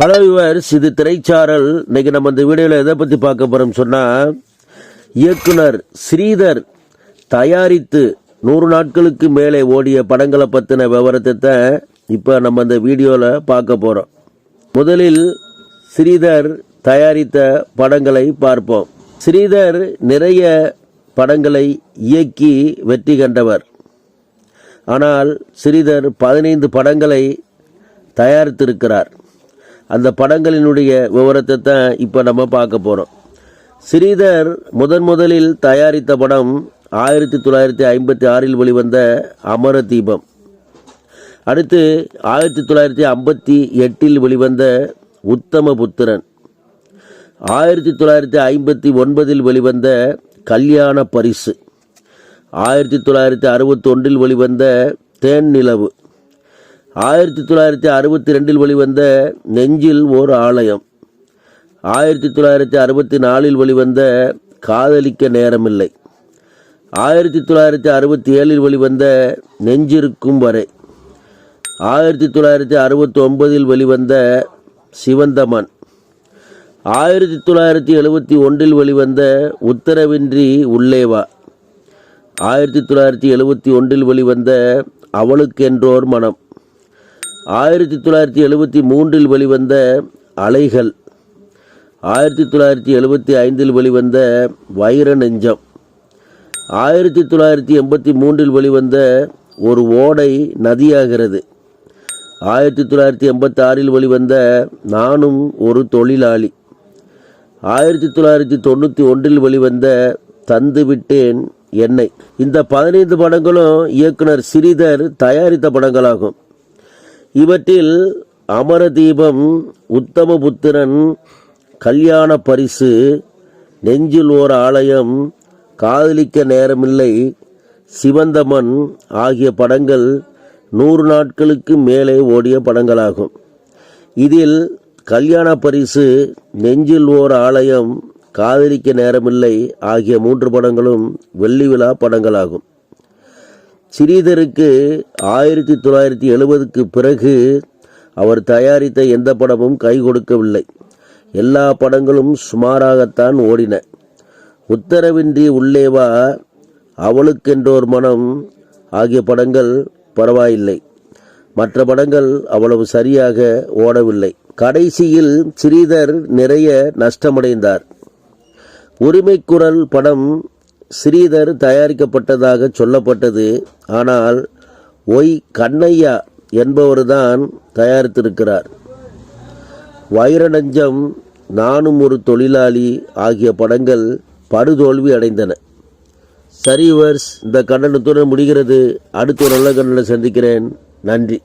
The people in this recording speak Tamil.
ஹலோ யுவர்ஸ் இது திரைச்சாரல் இன்னைக்கு நம்ம இந்த வீடியோவில் எதை பற்றி பார்க்க போகிறோம் சொன்னால் இயக்குனர் ஸ்ரீதர் தயாரித்து நூறு நாட்களுக்கு மேலே ஓடிய படங்களை பற்றின விவரத்தை தான் இப்போ நம்ம இந்த வீடியோவில் பார்க்க போகிறோம் முதலில் ஸ்ரீதர் தயாரித்த படங்களை பார்ப்போம். ஸ்ரீதர் நிறைய படங்களை இயக்கி வெற்றி கண்டவர். ஆனால் ஸ்ரீதர் பதினைந்து படங்களை தயாரித்திருக்கிறார். அந்த படங்களினுடைய விவரத்தை தான் இப்போ நம்ம பார்க்க போகிறோம் ஸ்ரீதர் முதன் முதலில் தயாரித்த படம் ஆயிரத்தி தொள்ளாயிரத்தி ஐம்பத்தி ஆறில் வெளிவந்த அமர தீபம். அடுத்து ஆயிரத்தி தொள்ளாயிரத்தி ஐம்பத்தி எட்டில் வெளிவந்த உத்தம புத்திரன். ஆயிரத்தி தொள்ளாயிரத்தி ஐம்பத்தி ஒன்பதில் வெளிவந்த கல்யாண பரிசு. ஆயிரத்தி தொள்ளாயிரத்தி அறுபத்தொன்றில் வெளிவந்த தேன் நிலவு. ஆயிரத்தி தொள்ளாயிரத்தி அறுபத்தி ரெண்டில் வெளிவந்த நெஞ்சில் ஓர் ஆலயம். ஆயிரத்தி தொள்ளாயிரத்தி அறுபத்தி நாலில் வெளிவந்த காதலிக்க நேரமில்லை. ஆயிரத்தி தொள்ளாயிரத்தி அறுபத்தி ஏழில் வெளிவந்த நெஞ்சிருக்கும் வரை. ஆயிரத்தி தொள்ளாயிரத்தி அறுபத்தி ஒன்பதில் வெளிவந்த சிவந்தமன். ஆயிரத்தி தொள்ளாயிரத்தி எழுபத்தி ஒன்றில் வெளிவந்த உத்தரவின்றி உள்ளேவா ஆயிரத்தி தொள்ளாயிரத்தி எழுபத்தி ஒன்றில் வெளிவந்த அவளுக்கென்றோர் மனம். ஆயிரத்தி தொள்ளாயிரத்தி எழுபத்தி மூன்றில் வெளிவந்த அலைகள் ஆயிரத்தி தொள்ளாயிரத்தி எழுபத்தி ஐந்தில் வெளிவந்த வைர நெஞ்சம் ஆயிரத்தி தொள்ளாயிரத்தி எண்பத்தி மூன்றில் வெளிவந்த ஒரு ஓடை நதியாகிறது ஆயிரத்தி தொள்ளாயிரத்தி எண்பத்தி ஆறில் வெளிவந்த நானும் ஒரு தொழிலாளி ஆயிரத்தி தொள்ளாயிரத்தி தொண்ணூற்றி ஒன்றில் வெளிவந்த தந்து விட்டேன் என்னை. இந்த பதினைந்து படங்களும் இயக்குனர் ஸ்ரீதர் தயாரித்த படங்களாகும். இவற்றில் அமரதீபம் உத்தமபுத்திரன் கல்யாண பரிசு நெஞ்சில் ஓர் ஆலயம் காதலிக்க நேரமில்லை சிவந்தமன் ஆகிய படங்கள் நூறு நாட்களுக்கு மேலே ஓடிய படங்களாகும். இதில் கல்யாண பரிசு நெஞ்சில் ஓர் ஆலயம் காதலிக்க நேரமில்லை ஆகிய மூன்று படங்களும் வெள்ளி விழா படங்களாகும். ஸ்ரீதருக்கு ஆயிரத்தி தொள்ளாயிரத்தி எழுபதுக்கு பிறகு அவர் தயாரித்த எந்த படமும் கை கொடுக்கவில்லை. எல்லா படங்களும் சுமாராகத்தான் ஓடின. உத்தரவின்றி உள்ளேவா அவளுக்கென்றோர் மனம் ஆகிய படங்கள் பரவாயில்லை. மற்ற படங்கள் அவ்வளவு சரியாக ஓடவில்லை. கடைசியில் ஸ்ரீதர் நிறைய நஷ்டமடைந்தார். உரிமைக்குரல் படம் ஸ்ரீதர் தயாரிக்கப்பட்டதாக சொல்லப்பட்டது. ஆனால் ஒய். கண்ணையா என்பவர்தான் தயாரித்திருக்கிறார். வைரநஞ்சம் நானும் ஒரு தொழிலாளி ஆகிய படங்கள் படுதோல்வி அடைந்தன. சரிவர்ஸ் இந்த கண்டனத்துடன் முடிகிறது. அடுத்த ஒரு நல்ல கண்டனம் சந்திக்கிறேன். நன்றி.